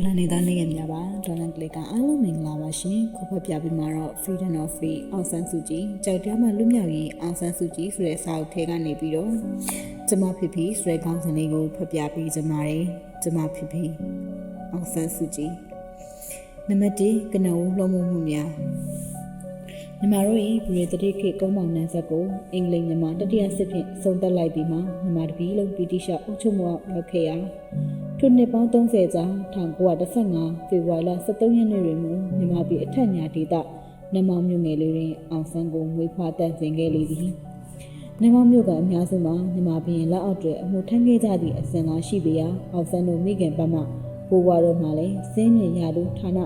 တော်လန်နေတဲ့နေ့ရက်များပါဒေါ်လန်ကလစ်ကအားလုံးမင်္ဂလာပါရှင်ခုဖတ်ပြပေးမှာတော့ Freedom of Free အောင်ဆန်းစုကြည်ကြောက်တရားမှလွတ်မြောက်ရေးအောင်ဆန်းစုကြည်ဆိုတဲ့စာအုပ်ထဲကနေပြီးတော့ကျမဖြစ်ပြီးဆိုတဲ့ခေါင်းစဉ်လေးကိုဖတ်ပြပေးကြပါမယ်ကျမဖြစ်ပြီးအောင်ဆန်းစုကြည်နံပါတ်1ကနဦးလုံးမှုမှုများညီမတို့၏ပြည်တတိခေတ်ကုန်းမောင်နှံဆက်ကိုအင်္ဂလိပ်မြန်မာတတိယစစ်ဖြင့်ဆုံးသက်လိုက်ပြီးမှညီမတပီးလုံးဗြိတိရှအုပ်ချုပ်မှုအောက်ရောက်ခဲ့ရာ ထိုနှစ်ပေါင်း30ကြာ1915ဖေဖော်ဝါရီလ23ရက်နေ့တွင်မူမြန်မာပြည်အထက်ညာဒေသနမောင်မြို့ငယ်လေးတွင်အောင်ဆန်းကိုမွေးဖွားတန်ဆင်ခဲ့လေသည်နမောင်မြို့ကအများစုမှာမြန်မာပြည်လက်အောက်တွင်အမှုထမ်းခဲ့ကြသည့်အစဉ်လာရှိပေရာအောင်ဆန်းတို့မိခင်ဘက်မှဘိုးဘွားတို့မှလည်းစင်းမြင့်ရာလူဌာန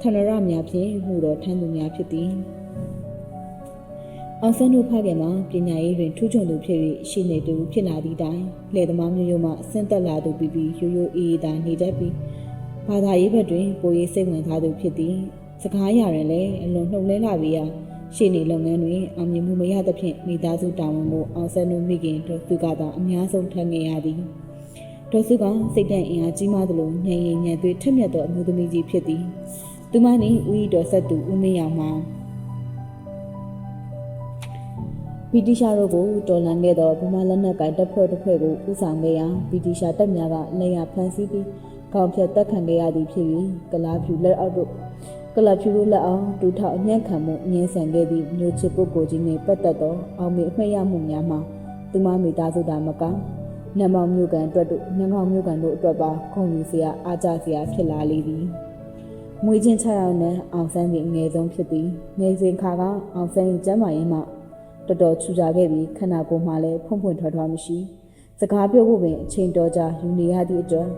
ထနရများဖြင့်မှုတော်ထမ်းသူများဖြစ်သည် အောင်ဆန်းတို့ဖခင်မှာပညာရေးတွင်ထူးချွန်သူဖြစ်၍ရှိနေသူဖြစ်လာသည့်တိုင်လယ်သမားမျိုးရိုးမှဆင်းသက်လာသူပြီးပြီးရိုးရိုးအေးအေးသာနေတတ်ပြီးဘာသာရေးဘက်တွင်ပိုရေးစိတ်ဝင်စားသူဖြစ်သည်စကားရရင်လည်းအလွန်နှုတ်လဲလာပြီးရာရှိနေလုပ်ငန်းတွင်အောင်မြင်မှုမရသဖြင့်မိသားစုတာဝန်ကိုအောင်ဆန်းတို့မိခင်တို့သူကသာအများဆုံးထမ်းခဲ့ရသည်ဒေါ်စုကစိတ်တန့်အင်အားကြီးမားသလိုညင်ရင်ညံသွေးထက်မြက်သောအမျိုးသမီးကြီးဖြစ်သည်သူမနှင့်ဦးဤတော်ဆက်သူဦးမင်းရောင်မှာ ဗြိတိရှားတို့ကိုတော်လှန်ခဲ့သောဗမာလက်နက်ကိုင်တပ်ဖွဲ့တစ်ဖွဲ့ကိုဦးဆောင်ခဲ့ရာဗြိတိရှားတပ်များကလက်ရဖမ်းဆီးပြီးခေါင်းဖြတ်တပ်ခံခဲ့ရသည်ဖြစ်ပြီးကလားဖြူလက်အောက်တို့ကလပ်ဖြူတို့လက်အောင်ဒူထောက်အညံ့ခံမှုငင်းဆန်ခဲ့သည့်မျိုးချစ်ပုဂ္ဂိုလ်ကြီးနှင့်ပတ်သက်သောအောင်မေအမှတ်ရမှုများမှာသူမမိသားစုသားမကနမောင်မြို့ကန်အတွက်တို့နငောင်မြို့ကန်တို့အတွက်ပါခုံယူစရာအားကြစရာဖြစ်လာလေသည်မွေချင်း6ယောက်နဲ့အောင်ဆန်းပြီးအငယ်ဆုံးဖြစ်သည်ငယ်စဉ်ခါကအောင်ဆန်း၏ကျမ်းမာရေးမှ တော်တော်ချူကြခဲ့ပြီးခန္ဓာကိုယ်မှလည်းဖွံ့ဖွံ့ထွန်းထွန်းမရှိစကားပြောဖို့ပင်အချိန်တော်ကြာယူနေရသည့်အတွက်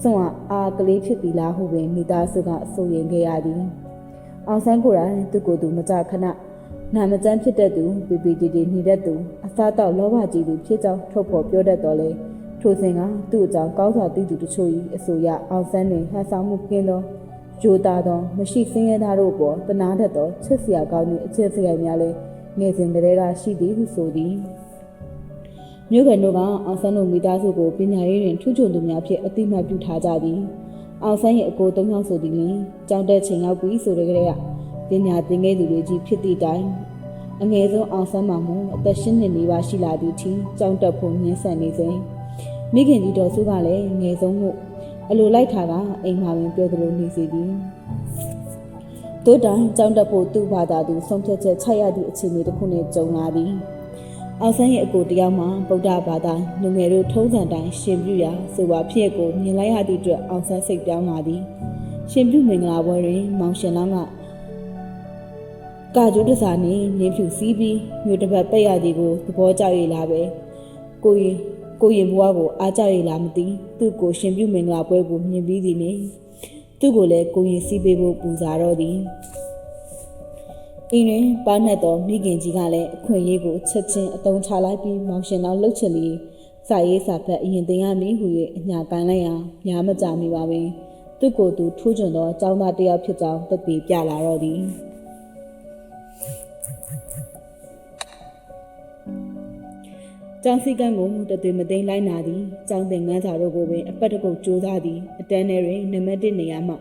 စွန့်အားကလေးဖြစ်ပြီလားဟုပင်မိသားစုကစိုးရိမ်ခဲ့ရသည်အောင်ဆန်းကိုယ်တိုင်သူ့ကိုယ်သူမကြခဏနာမကျန်းဖြစ်တဲ့သူပီပီတီတီနေတဲ့သူအစားတောက်လောဘကြီးသူဖြစ်ကြောင်းထုတ်ဖော်ပြောတတ်တော်လေထိုစဉ်ကသူ့အကြောင်းကောင်းစွာသိသူတချို့၏အဆိုအရအောင်ဆန်းတွင်ဟန်ဆောင်မှုကင်းသောဂျိုတာသောမရှိစင်းရဲသားတို့ပေါ်တနာတတ်သောချစ်စရာကောင်းသည့်အချစ်စရိုက်များလည်း ငယ်စဉ်ကလေးကရှိသည်ဟုဆိုသည်မြို့ကန်တို့ကအောင်ဆန်းတို့မိသားစုကိုပညာရေးတွင်ထူးချွန်သူများဖြင့်အတိမတ်ပြုထားကြသည်အောင်ဆန်းရဲ့အကိုသုံးယောက်ဆိုသည်လင်ကြောင်းတဲ့ချိန်ရောက်ပြီဆိုတဲ့ကလေးကပညာသင်ခဲ့သူတွေကြီးဖြစ်သည့်တိုင်အငယ်ဆုံးအောင်ဆန်းမှမူအသက်ရှင်နေနေပါရှိလာသည့်ထိကြောင်းတက်ဖို့ညှင်းဆန်နေစဉ်မိခင်ကြီးတော်စုကလည်းငယ်ဆုံးမှုအလိုလိုက်ထားကအိမ်မှာပင်ပြောသလိုနေစီသည် တို့တိုင်ကြောင်းတက်ဖို့သူ့ဘာသာသူဆုံးဖြတ်ချက်ချရသည့်အခြေအနေတစ်ခုနဲ့ကြုံလာသည်အောင်ဆန်းရဲ့အကိုတယောက်မှဗုဒ္ဓဘာသာလူငယ်တို့ထုံးစံတိုင်းရှင်ပြုရာဆိုပါဖြစ်ကိုမြင်လိုက်ရသည့်အတွက်အောင်ဆန်းစိတ်ပြောင်းလာသည်ရှင်ပြုမင်္ဂလာပွဲတွင်မောင်ရှင်လောင်းကကာကျိုးတစားနှင့်မြင်းဖြူစည်းပြီးမြို့တစ်ပတ်ပိတ်ရသည်ကိုသဘောကျရလာပဲကိုရင်ကိုရင်ဘွားကိုအားကြရလာမသိသူ့ကိုရှင်ပြုမင်္ဂလာပွဲကိုမြင်ပြီးသည်နှင့် သူ့ကိုလည်းကိုရင်စည်းပေးဖို့ပူဇာတော့သည်အင်းရင်ပါနှက်တော်မိခင်ကြီးကလည်းအခွင့်အရေးကိုချက်ချင်းအတုံးချလိုက်ပြီးမောင်ရှင်တော်လှုပ်ချင်ပြီးစာရေးစာဖတ်အရင်တင်ရမည်ဟု၍အညာကန်လိုက်ရာညာမကြမိပါပင်သူ့ကိုယ်သူထိုးချွန်သောအကြောင်းသားတစ်ယောက်ဖြစ်ကြောင်းသက်သေပြလာတော့သည် ကျောင်းစည်းကမ်းကိုတသွေမသိမ်းလိုက်နာသည်ကျောင်းသင်ငန်းစာတို့ကိုပင်အပတ်တကုတ်ကြိုးစားသည်အတန်းထဲတွင်နံပါတ်1နေရာမှ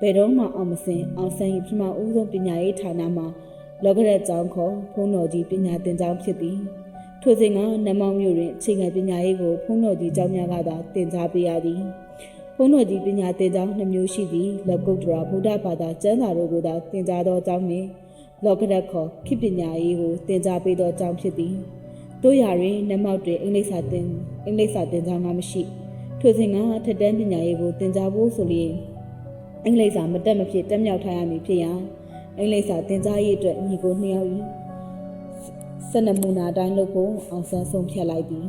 ဘယ်တော့မှအောင်မစင်အောင်ဆန်း၏ပထမဦးဆုံးပညာရေးဌာနမှာလောကရက်ကျောင်းခေါ်ဘုန်းတော်ကြီးပညာသင်ကျောင်းဖြစ်သည်ထိုစဉ်ကနမောင်မြို့တွင်အခြေခံပညာရေးကိုဘုန်းတော်ကြီးကျောင်းများကသာသင်ကြားပေးရသည်ဘုန်းတော်ကြီးပညာသင်ကျောင်းနှမျိုးရှိသည်လောကုတ္တရာဗုဒ္ဓဘာသာကျမ်းစာတို့ကိုသာသင်ကြားသောကျောင်းနှင့်လောကရက်ခေါ်ခေပညာရေးကိုသင်ကြားပေးသောကျောင်းဖြစ်သည် တို့ရာတွင်နမောက်တွင်အင်္ဂလိပ်စာသင်အင်္ဂလိပ်စာသင်ကြားမှာမရှိထိုစဉ်ကထက်တန်းပညာရေးကိုသင်ကြားဖို့ဆိုလျင်အင်္ဂလိပ်စာမတက်မဖြစ်တက်မြောက်ထားရမည်ဖြစ်ရာအင်္ဂလိပ်စာသင်ကြားရေးအတွက်ညီကိုနှစ်ယောက်၏စနမူနာတိုင်းလုပ်ဖို့အောင်ဆန်းဆုံးဖြတ်လိုက်သည်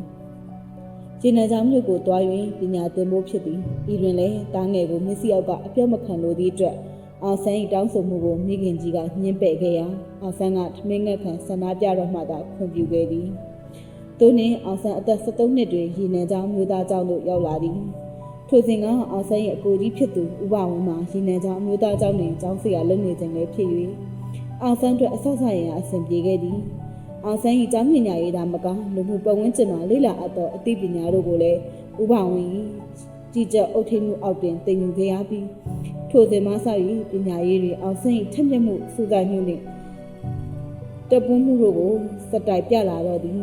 ကျင်းနယ်ချောင်းမြို့ကိုတွား၍ပညာသင်ဖို့ဖြစ်သည်ဤတွင်လည်းတားငယ်ကိုမျက်စိအောက်ကအပြော့မခံလိုသည့်အတွက်အောင်ဆန်း၏တောင်းဆိုမှုကိုမိခင်ကြီးကညှင်းပယ်ခဲ့ရာအောင်ဆန်းကထမင်းငက်ခံဆန္ဒပြတော့မှသာခွင့်ပြုခဲ့သည် သူနှင့်အောင်ဆန်းအသက်73နှစ်တွင်ရည်နယ်ချောင်းမြို့သားကျောင်းသို့ရောက်လာသည်ထိုစဉ်ကအောင်ဆန်းရဲ့အကိုကြီးဖြစ်သူဥပဝင်းမှာရည်နယ်ချောင်းမြို့သားကျောင်းတွင်ကျောင်းဆရာလုပ်နေခြင်းလည်းဖြစ်၍အောင်ဆန်းအတွက်အဆောက်အအုံရန်အဆင်ပြေခဲ့သည်အောင်ဆန်း၏ကျောင်းပညာရေးသာမကလူမှုပတ်ဝန်းကျင်မှာလေ့လာအပ်သောအသိပညာတို့ကိုလည်းဥပဝင်းကြီးကြပ်အုပ်ထိပ်မှုအောက်တွင်တင်ယူခဲ့ရပြီးထိုစဉ်မှစ၍ပညာရေးတွင်အောင်ဆန်း၏ထက်မြက်မှုစူးစိုက်မှုနှင့်တပ်ပွန်းမှုတို့ကိုစက်တိုက်ပြလာတော့သည်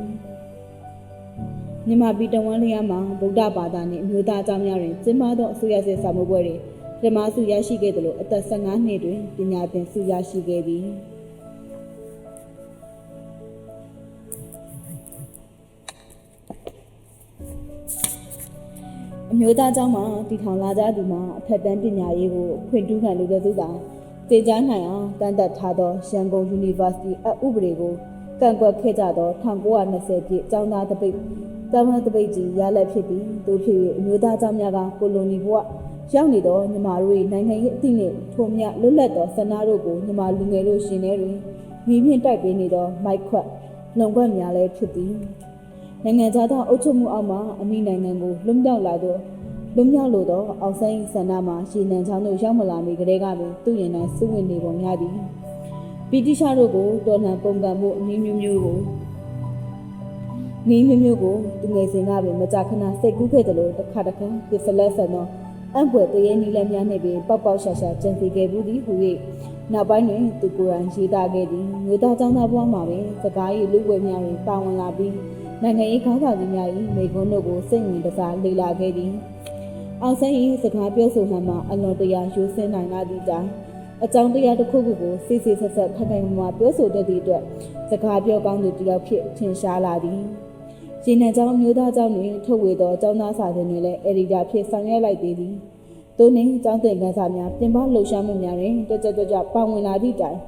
မြန်မာပြည်တဝန်လျာမှာဗုဒ္ဓဘာသာနှင့်အမျိုးသားအကြောင်းများတွင်ကျင်းပသောအစိုးရစစ်စာမှုပွဲတွင်ဓမ္မစုရရှိခဲ့သလိုအသက်15နှစ်တွင်ပညာသင်ဆုရရှိခဲ့သည် အမျိုးသားเจ้าမှာတည်ထောင်လာကြသူမှာအထက်တန်းပညာရေးကိုဖွင့်ထူးခံလူတဲ့သူသာတည်ကြားနိုင်အောင်တန်တက်ထားသောရန်ကုန် University အဥပဒေကိုကန့်ကွက်ခဲ့ကြသော1920ပြည့်ကျောင်းသားတပိတ် ကျောင်းသားတပိတ်ကြီးရလက်ဖြစ်ပြီးသူဖြစ်၍အမျိုးသားเจ้าများကကိုလိုနီဘဝရောက်နေသောညီမတို့၏နိုင်ငံရေးအသည့်နှင့်ထိုမြလွတ်လပ်သောဆန္ဒတို့ကိုညီမလူငယ်တို့ရှင်ထဲတွင်မြင်းမြင့်တိုက်ပေးနေသောမိုက်ခွတ်လုံခွက်များလည်းဖြစ်သည် နိုင်ငံခြားသားအုပ်ချုပ်မှုအောက်မှာအမိနိုင်ငံကိုလွတ်မြောက်လာသောလွတ်မြောက်လိုသောအောင်ဆန်း၏ဆန္ဒမှာရှီနန်ချောင်းတို့ရောက်မလာမီကတည်းကပင်သူ့ရင်၌စုဝင်နေပုံရသည်ပီတိရှာတို့ကိုတော်လှန်ပုံကံမှုအနည်းမျိုးမျိုးကို နည်းမျိုးမျိုးကိုသူငယ်စဉ်ကပင်မကြာခဏစိတ်ကူးခဲ့သလိုတစ်ခါတစ်ခါပစ္စလက်ဆန်သောအံ့ဖွယ်တရေနီလည်းများနှင့်ပင်ပေါက်ပေါက်ရှာရှာကြံစီခဲ့ဘူးသည်ဟူ၍နောက်ပိုင်းတွင်သူကိုယ်တိုင်ရေးသားခဲ့သည်မျိုးသားចောင်းသားဘဝမှာပင်စကား၏လူ့ဝဲများတွင်ပါဝင်လာပြီးနိုင်ငံရေးခေါင်းဆောင်ကြီးများ၏မိကွန်းတို့ကိုစိတ်ဝင်တစားလေ့လာခဲ့သည်။အောင်ဆန်း၏စကားပြောဆိုဟန်မှာအလွန်တရာရိုးစင်းနိုင်လာသည့်တိုင်အကြောင်းတရားတစ်ခုခုကိုစစ်စစ်ဆက်ဆက်ခက်ခိုင်မာမာပြောဆိုတတ်သည့်အတွက်စကားပြောကောင်းသူတစ်ယောက်ဖြစ်ထင်ရှားလာသည်။ ရှင်နံကျောင်းမျိုးသားကျောင်းတွင်ထုတ်ဝေသောကျောင်းသားစာတင်တွေလည်းအက်ဒီတာဖြစ်ဆောင်ရွက်လိုက်သေးသည်။သူနှင့်ကျောင်းသင်ခန်းစာများပြင်ပလှုပ်ရှားမှုများတွင်တက်ကြွကြွကြွပါဝင်လာသည့်တိုင်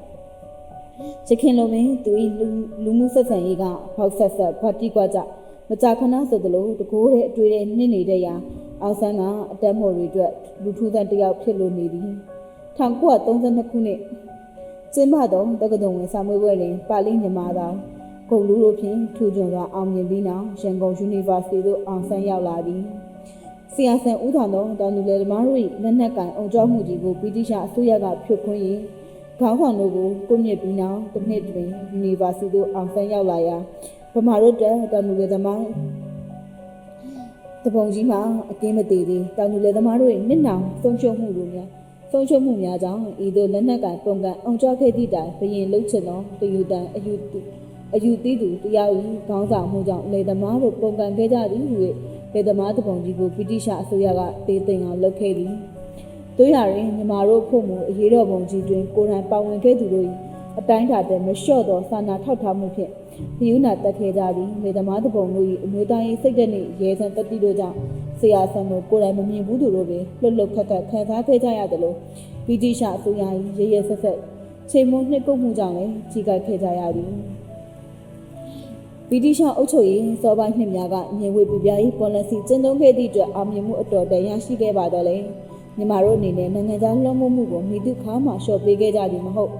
ရခင်လိုပင်သူ၏လူလူမှုဆက်ဆံရေးကဖောက်ဆက်ဆက်ဖွက်တိကွာကြမကြာခဏဆိုသလိုတကိုးတဲ့အတွေ့တဲ့နှိမ့်နေတဲ့ရာအောင်ဆန်းကအတက်မော်တွေအတွက်လူထူးဆန်းတစ်ယောက်ဖြစ်လို့နေသည်1932ခုနှစ်ကျင်းပသောတက္ကသိုလ်ဝင်စာမေးပွဲတွင်ပါဠိမြန်မာသာ ဂုံလူတို့ဖြင့်ထူးချွန်စွာအောင်မြင်ပြီးနောက်ရန်ကုန် University သို့အောင်ဆန်းရောက်လာသည်ဆရာဆန်ဦးထောင်သောတောင်သူလယ်သမားတို့၏လက်နက်ကန်အုံကြောမှုကြီးကိုဗြိတိရှအစိုးရကဖြုတ်ခွင်း၍ခေါင်းဆောင်တို့ကိုကိုမြင့်ပြီးနောက်တစ်နှစ်တွင် University သို့အောင်ဆန်းရောက်လာရာဗမာတို့တက်တောင်သူလယ်သမားတပုံကြီးမှာအကင်းမသေးသေးတောင်သူလယ်သမားတို့၏နှစ်နောင်ဆုံးရှုံးမှုတို့များဆုံးရှုံးမှုများကြောင့်ဤသို့လက်နက်ကင်ပုံကံအောင်ကြခဲ့သည့်တိုင်ဘရင်လှုပ်ချင်သောတယူတန်အယူတိ အယူတိသူတရား၏ခေါင်းဆောင်မှုကြောင့်လယ်သမားတို့ပုံကံခဲ့ကြသည်ဟု၍လယ်သမားတပုံကြီးကိုဗြိတိရှအစိုးရကတေးသိမ်းအောင်လုပ်ခဲ့သည်တို့ရရင်ညီမတို့ဖို့မူအရေးတော်ပုံကြီးတွင်ကိုယ်တိုင်ပါဝင်ခဲ့သူတို့၏အတိုင်းတာတဲ့မလျှော့သောစာနာထောက်ထားမှုဖြင့်ဖျူးနာတက်ခဲ့ကြသည်နေသမားတပုံတို့၏အမျိုးသားရေးစိတ်ဓာတ်နှင့်ရဲစံတက်တိတို့ကြောင့်ဆရာဆန်တို့ကိုယ်တိုင်မမြင်ဘူးသူတို့ပင်လွတ်လွတ်ခက်ခက်ခံစားခဲ့ကြရသလိုဗြိတိရှအစိုးရ၏ရဲရဲဆက်ဆက်ချိန်မုံနှစ်ကုတ်မှုကြောင့်လည်းကြီးကပ်ခဲ့ကြရသည် ဗြိတိရှအုပ်ချုပ်ရေးစောပိုင်းနှစ်များကမြေဝေပြပြရေး policy ကျင့်သုံးခဲ့သည့်အတွက်အောင်မြင်မှုအတော်တန်ရရှိခဲ့ပါတော့လေညီမတို့အနေနဲ့နိုင်ငံခြားလွှမ်းမိုးမှုကိုမိသူခါမှလျှော့ပေးခဲ့ကြသည်မဟုတ်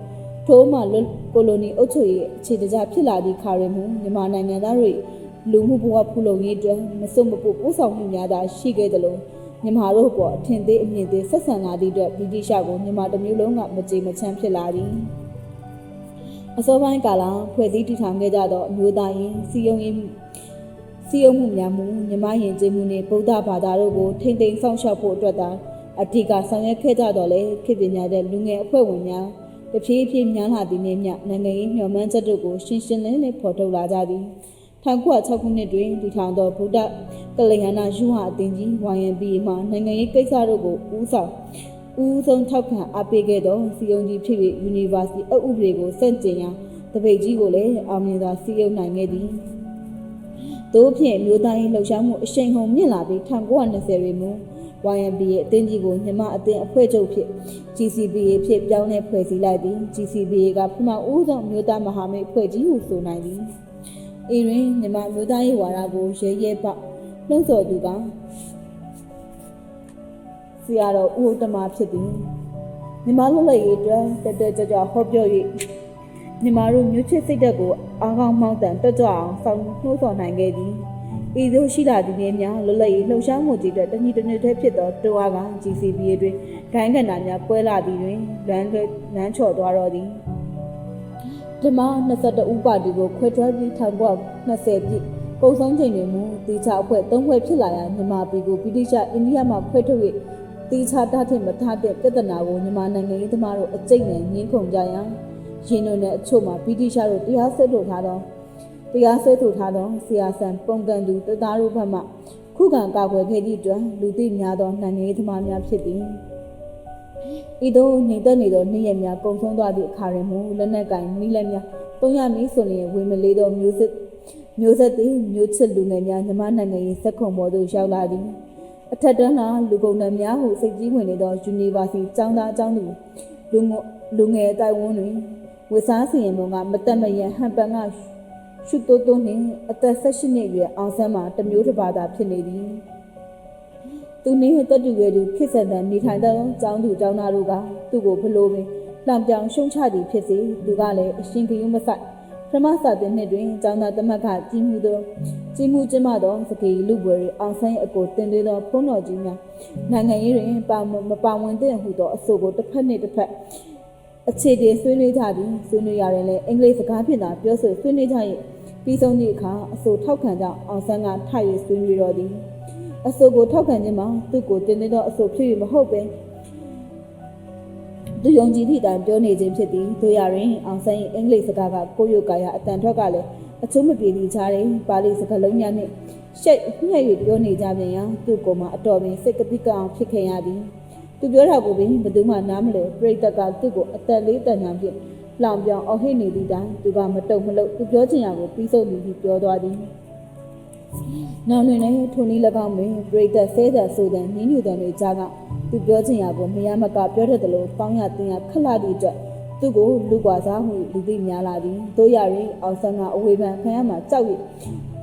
ထို့မှလွတ်ကိုလိုနီအုပ်ချုပ်ရေးအခြေတကျဖြစ်လာသည့်ခါရမှုမြန်မာနိုင်ငံသားတွေလူမှုဘဝဖူလုံရေးအတွက်မစွတ်မပုတ်ပို့ဆောင်မှုများသာရှိခဲ့သလိုမြန်မာတို့ပေါ်အထင်သေးအမြင်သေးဆက်ဆံလာသည့်အတွက်ဗြိတိရှကိုမြန်မာတစ်မျိုးလုံးကမကြေမချမ်းဖြစ်လာသည် အစောပိုင်းကာလဖွဲ့စည်းတည်ထောင်ခဲ့ကြသောအမျိုးသားရင်စီယုံရင်စီယုံမှုများမှုမြမယဉ်ကျေးမှုနှင့်ဗုဒ္ဓဘာသာတို့ကိုထိမ့်သိမ်းဆောင်ရှောက်ဖို့အတွက်သာအထူးကဆောင်ရွက်ခဲ့ကြတော့လေခေတ်ပညာတဲ့လူငယ်အဖွဲ့ဝင်များတဖြည်းဖြည်းများလာသည်နှင့်မျှနိုင်ငံရေးမျှော်မှန်းချက်တို့ကိုရှင်းရှင်းလင်းလင်းဖော်ထုတ်လာကြသည်1906ခုနှစ်တွင်တည်ထောင်သောဗုဒ္ဓကလျာဏယူဟာအသင်းကြီး YNP မှနိုင်ငံရေးကိစ္စတို့ကိုဦးဆောင် ဦးဆုံးထောက်ခံအားပေးခဲ့သောစီယုံကြီးဖြစ်၍ University အုပ်ဥပဒေကိုစန့်ကျင်ရာတပိတ်ကြီးကိုလည်းအောင်မြင်စွာစီယုံနိုင်ခဲ့သည်။သို့ဖြင့်မြို့သားရေးလှုပ်ရှားမှုအရှိန်ဟုန်မြင့်လာပြီး1920တွင်မူ YNP ရဲ့အသင်းကြီးကိုမြမအသင်းအဖွဲ့ချုပ်ဖြစ် GCPA ဖြစ်ပြောင်းလဲဖွဲ့စည်းလိုက်သည် GCPA ကပထမဦးဆုံးမြို့သားမဟာမိတ်အဖွဲ့ကြီးဟုဆိုနိုင်သည်။ဤတွင်မြမမြို့သားရေးဝါဒကိုရဲရဲပေါက်လှုံ့ဆော်သူက ဆရာတော်ဦးဥတ္တမဖြစ်သည်မြမလွတ်လပ်ရေးအတွက်တက်တက်ကြွကြွဟောပြော၍မြမတို့မျိုးချစ်စိတ်ဓာတ်ကိုအားကောင်းမောင်းတန်တက်ကြွအောင်ဆောင်နှိုးဆော်နိုင်ခဲ့သည်ဤသို့ရှိလာသည်များများလွတ်လပ်ရေးလှုပ်ရှားမှုကြီးအတွက်တညီတစ်နှစ်တည်းဖြစ်သောတွားက GCPA တွင်ဂိုင်းကန္တာများပွဲလာသည်တွင်လမ်းလွဲလမ်းချော်သွားတော့သည်ဓမ္မ22ဦးပါတီကိုခွဲထွက်ပြီး1920ပြည့်ကုံဆုံးချိန်တွင်မူတီချာအဖွဲ့၃ဖွဲ့ဖြစ်လာရာမြန်မာပြည်ကိုဗြိတိရှအိန္ဒိယမှခွဲထုတ်၍ တီချာတတ်တဲ့မထတဲ့ပြဿနာကိုမြန်မာနိုင်ငံရေးသမားတို့အကျိတ်နဲ့ငင်းခုန်ကြရန်ရင်းတို့နဲ့အချို့မှာဗြိတိရှတို့တရားစွဲထုတ်ထားသောတရားစွဲထုတ်ထားသောဆီယာဆန်ပုံကန်သူတသားတို့ဘက်မှခုခံကာကွယ်ခဲ့သည့်အတွက်လူသိများသောနိုင်ငံရေးသမားများဖြစ်သည်ဤသို့နေသက်နေသောနေ့ရက်များကုန်ဆုံးသွားသည့်အခါတွင်မူလက်နက်ကင်မိလက်များတုံးရမည်ဆိုလျင်ဝေမလေးသောမျိုးစစ်မျိုးဆက်သည်မျိုးချစ်လူငယ်များညီမနိုင်ငံရေးစက်ခုံပေါ်သို့ရောက်လာသည် အထက်တန်းလာလူကုန်တန်းများဟုစိတ်ကြီးဝင်နေသောယူနီဗာစီကျောင်းသားအကျောင်းသူလူငလူငယ်အတိုင်းဝန်းတွင်ဝစ်စားစီရင်ပုံကမတက်မရန်ဟန်ပန်ကရှုတိုးတိုးနှင့်အသက်၁၈နှစ်အရွယ်အောင်ဆန်းမှာတစ်မျိုးတစ်ပါးသာဖြစ်နေသည်သူနှင့်တက်တူရဲ့သူခစ်ဆန်တန်နေထိုင်သောကျောင်းသူကျောင်းသားတို့ကသူ့ကိုဘလို့ပင်လှံပြောင်ရှုံချသည်ဖြစ်စေသူကလည်းအရှင်ကယုမဆိုင် ပထမစာတင်နှစ်တွင်ကျောင်းသားသမတ်ကကြီးမှုသောကြီးမှုကျင်းပသောစကေလူပွဲတွေအောင်ဆိုင်အကိုတင်သွင်းသောဖုံးတော်ကြီးများနိုင်ငံရေးတွင်ပါမမပါဝင်တဲ့ဟုသောအဆိုကိုတစ်ဖက်နှင့်တစ်ဖက်အခြေတည်ဆွေးနွေးကြသည်ဆွေးနွေးရရင်လည်းအင်္ဂလိပ်စကားဖြင့်သာပြောဆိုဆွေးနွေးကြ၏ပြီးဆုံးသည့်အခါအဆိုထောက်ခံကြောင်းအောင်ဆန်းကထိုက်၍ဆွေးနွေးတော်သည်အဆိုကိုထောက်ခံခြင်းမှာသူ့ကိုတင်သွင်းသောအဆိုဖြစ်၍မဟုတ်ပင် သူယုံကြည်သည့်အတိုင်းပြောနေခြင်းဖြစ်သည်တို့ရရင်အောင်ဆန်း၏အင်္ဂလိပ်စကားကကိုယုကာယအတန်ထွက်ကလည်းအချိုးမပြေသည့်ခြားတဲ့ပါဠိစကားလုံးများနှင့်ရှက်ညှက်၍ပြောနေကြပြန်ရာသူ့ကိုယ်မှာအတော်ပင်စိတ်ကပိကအောင်ဖြစ်ခဲ့ရသည်သူပြောတာကိုပင်ဘယ်သူမှနားမလည်ပြိတ္တကသူ့ကိုအသက်လေးတန်ညာဖြင့်လောင်ပြောင်အော်ဟစ်နေသည့်တိုင်သူကမတုံမလို့သူပြောချင်ရာကိုပြီးဆုံးပြီးပြောသွားသည်နောက်တွင်လည်းထိုနည်း၎င်းတွင်ပရိသတ်ဆဲတဲ့ဆိုတဲ့နင်းညူတဲ့တွေကြားက သူပြောချင်ရာကိုမရမကပြောတတ်တယ်လို့ပေါင်းရတင်ရခက်လာသည့်အတွက်သူ့ကိုလူကွာစားမှုလူသိများလာသည်တို့ရရင်အောင်ဆန်းကအဝေဖန်ခံရမှာကြောက်၍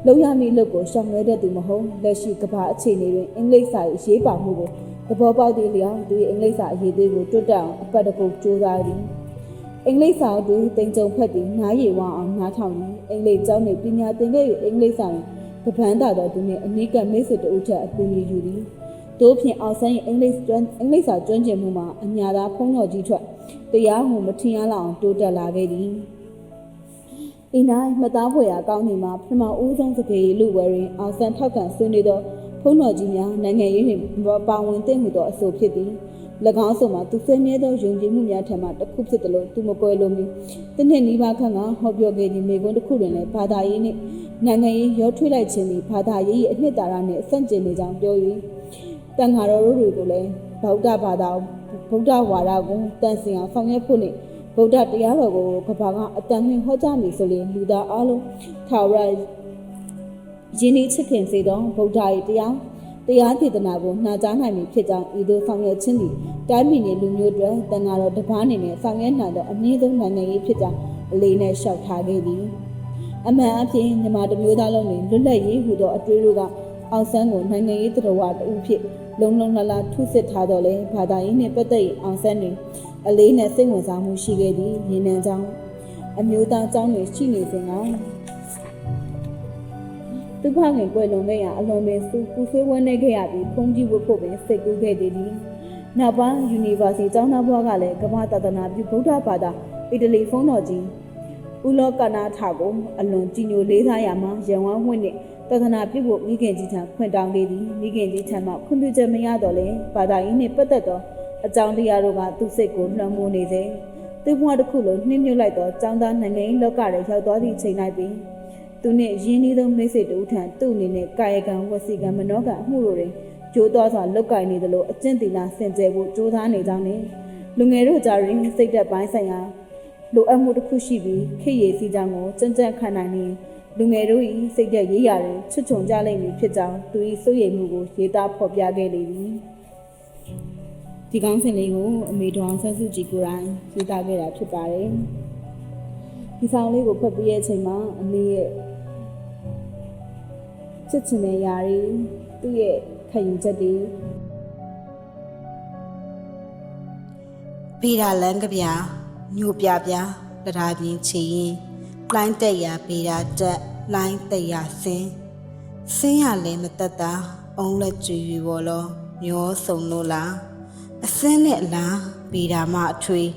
လုံရမည့်လုပ်ကိုရှောင်ရဲတဲ့သူမဟုတ်လက်ရှိကဘာအခြေအနေတွင်အင်္ဂလိပ်စာရေးရေးပါမှုကိုသဘောပေါက်သည့်လျောင်းသူ၏အင်္ဂလိပ်စာအရေးသေးကိုတွတ်တက်အောင်အပတ်တကုတ်ကြိုးစားသည်အင်္ဂလိပ်စာတွင်တင်ကြုံဖက်သည်နားရည်ဝအောင်နားထောင်သည်အင်္ဂလိပ်ကျောင်းတွင်ပညာသင်ခဲ့၍အင်္ဂလိပ်စာတွင်ကပန်းတာတော်သူနှင့်အနီးကပ်မိတ်ဆွေတို့ထက်အကူအညီယူသည် တို့ဖြင့်အောင်ဆန်း၏အင်္ဂလိပ်ကျွမ်းအင်္ဂလိပ်စာကျွမ်းကျင်မှုမှာအညာသာဖုံးတော်ကြီးထွက်တရားဟုမထင်ရလောက်အောင်တိုးတက်လာခဲ့သည်အင်းနိုင်မသားဖွယ်ရာကောင်းနေမှာပထမဦးဆုံးစကေးလူဝဲတွင်အောင်ဆန်းထောက်ခံဆွေးနွေးသောဖုံးတော်ကြီးများနိုင်ငံရေးတွင်ပါဝင်တဲ့မှုသောအဆိုဖြစ်သည်၎င်းဆိုမှာသူဆွေးနွေးသောယုံကြည်မှုများထံမှတစ်ခုဖြစ်တယ်လို့သူမကွဲလို့မီတနှစ်နီးပါးခန့်ကဟောပြောခဲ့ခြင်းမိကွန်းတစ်ခုတွင်လည်းဘာသာရေးနှင့်နိုင်ငံရေးရောထွေးလိုက်ခြင်းသည်ဘာသာရေး၏အနှစ်သာရနှင့်အဆင့်ကျင်နေကြောင်းပြော၍ တန်ဃာတော်တို့တွေကိုလည်းဗုဒ္ဓဘာသာဗုဒ္ဓဝါဒကိုတန်ဆင်အောင်ဆောင်ရွက်ဖို့နှင့်ဗုဒ္ဓတရားတော်ကိုကဘာကအတန်မှင်ဟောကြားမည်ဆိုရင်လူသားအလုံးထာဝရယင်းဤချစ်ခင်စေသောဗုဒ္ဓ၏တရားတရားဒေသနာကိုနှာကြားနိုင်မည်ဖြစ်ကြောင်းဤသို့ဆောင်ရွက်ခြင်းသည်တိုင်းပြည်နှင့်လူမျိုးတွေတန်ဃာတော်တစ်ပါးအနေနဲ့ဆောင်ရွက်နိုင်သောအနည်းဆုံးနိုင်ငံရေးဖြစ်ကြောင်းအလေးနဲ့လျှောက်ထားခဲ့သည်အမှန်အဖြစ်ညီမတစ်မျိုးသားလုံးတွင်လွတ်လပ်ရေးဟူသောအတွေးတို့က အောင်ဆန်းကိုနိုင်ငံရေးတော်ဝါတူဖြစ်လုံလုံလလာထုစစ်ထားတော့လေဘာသာရေးနှင့်ပတ်သက်၍အောင်ဆန်းတွင်အလေးနဲ့စိတ်ဝင်စားမှုရှိခဲ့သည်ရင်းနှံကြောင်းအမျိုးသားအကြောင်းတွင်ရှိနေစဉ်ကသူဖခင်ကွယ်လွန်ခဲ့ရာအလွန်ပင်စူပူဆွေးဝန်းနေခဲ့ရပြီးဖုန်ကြီးဝတ်ဖို့ပင်စိတ်ကူးခဲ့သည်သည်နောက်ပိုင်း University ကျောင်းသားဘွားကလည်းကမ္ဘာတဒနာပြုဗုဒ္ဓဘာသာအီတလီဖုန်းတော်ကြီးဥလောကနာထကိုအလွန်ကြည်ညိုလေးစားရမှာရန်ဝမ်းဝင့်နှ င့်တသနာပြုဖို့မိခင်ကြီးထံခွင့်တောင်းခဲ့သည်မိခင်ကြီးထံမှခွင့်ပြုချက်မရတော့လဲဘာသာရေးနှင့်ပတ်သက်သောအကြောင်းတရားတို့ကသူ့စိတ်ကိုလွှမ်းမိုးနေစေသူ့ဘဝတစ်ခုလုံးနှင်းမြုပ်လိုက်သောចောင်းသားနိုင်ငံရေးလောကထဲရောက်သွားသည့်ချိန်၌ပင်သူနှင့်ရင်းနှီးသောမိတ်ဆွေတို့ထံသူ့အနေနဲ့ကာယကံဝစီကံမနောကံအမှုတို့တွင်ကြိုးသွားစွာလောက်ကင်နေသလိုအကျင့်သီလစင်ကြယ်ဖို့ကြိုးစားနေကြောင်းနှင့်လူငယ်တို့ကြားတွင်စိတ်သက်ပိုင်းဆိုင်ရာလိုအပ်မှုတစ်ခုရှိပြီးခေရည်စီကြောင့်ကိုကြံ့ကြံ့ခံနိုင်နေ လူငယ်တို့၏စိတ်သက်ရေးရာတွင်ချွတ်ချုံကြလိမ့်မည်ဖြစ်ကြောင်းသူ၏စိုးရိမ်မှုကိုရေးသားဖော်ပြခဲ့လေသည်ဒီကောင်းစဉ်လေးကိုအမေတော်အောင်ဆန်းစုကြည်ကိုယ်တိုင်ရေးသားခဲ့တာဖြစ်ပါတယ်ဒီဆောင်လေးကိုဖတ်ပြီးရဲ့အချိန်မှာအမေရဲ့ချစ်ချင်တဲ့ຢာတွေသူ့ရဲ့ခံယူချက်တွေဗီရာလန်းကဗျာညိုပြပြတရားပြင်းချီရင် လိုင်းတက်ရဗီရာတက်လိုင်းတက်ရဆင်းဆင်းရလဲမတက်တာအုံးလက်ကြွေပေါ်လောမျောစုံလို့လားအစင်းနဲ့အလားဗီရာမအထွေး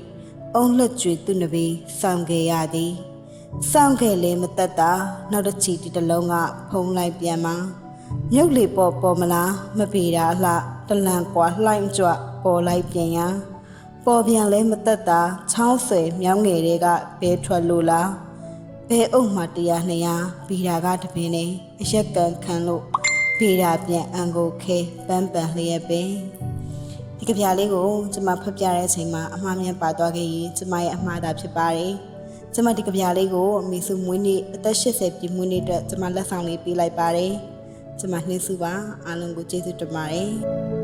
အုံးလက်ကြွေသူ့နဘေးဆောင်ခဲ့ရသည်စောင့်ခဲ့လေမသက်တာနောက်တစ်ချီဒီတစ်လုံးကဖုံးလိုက်ပြန်မှာမြုပ်လေပေါ်ပေါ်မလားမပေတာအလှတလန်ကွာလှိုင်းကြွပေါ်လိုက်ပြန်ရန်ပေါ်ပြန်လဲမသက်တာချောင်းဆွဲမြောင်းငယ်တွေကဘဲထွက်လို့လား ဘဲအုပ်မှတရားနှစ်ရာဘီတာကတပင်နေအရက်ကန်ခံလို့ဘီတာပြန်အန်ကိုခဲပန်းပန်လျက်ပင်ဒီကဗျာလေးကိုကျွန်မဖတ်ပြတဲ့အချိန်မှာအမှားမြန်ပါသွားခဲ့ရင်ကျွန်မရဲ့အမှားသာဖြစ်ပါတယ်။ကျွန်မဒီကဗျာလေးကိုအမေစုမွေးနေ့အသက်80ပြည့်မွေးနေ့အတွက်ကျွန်မလက်ဆောင်လေးပေးလိုက်ပါတယ်။ကျွန်မနှင်းစုပါအားလုံးကိုကျေးဇူးတင်ပါတယ်။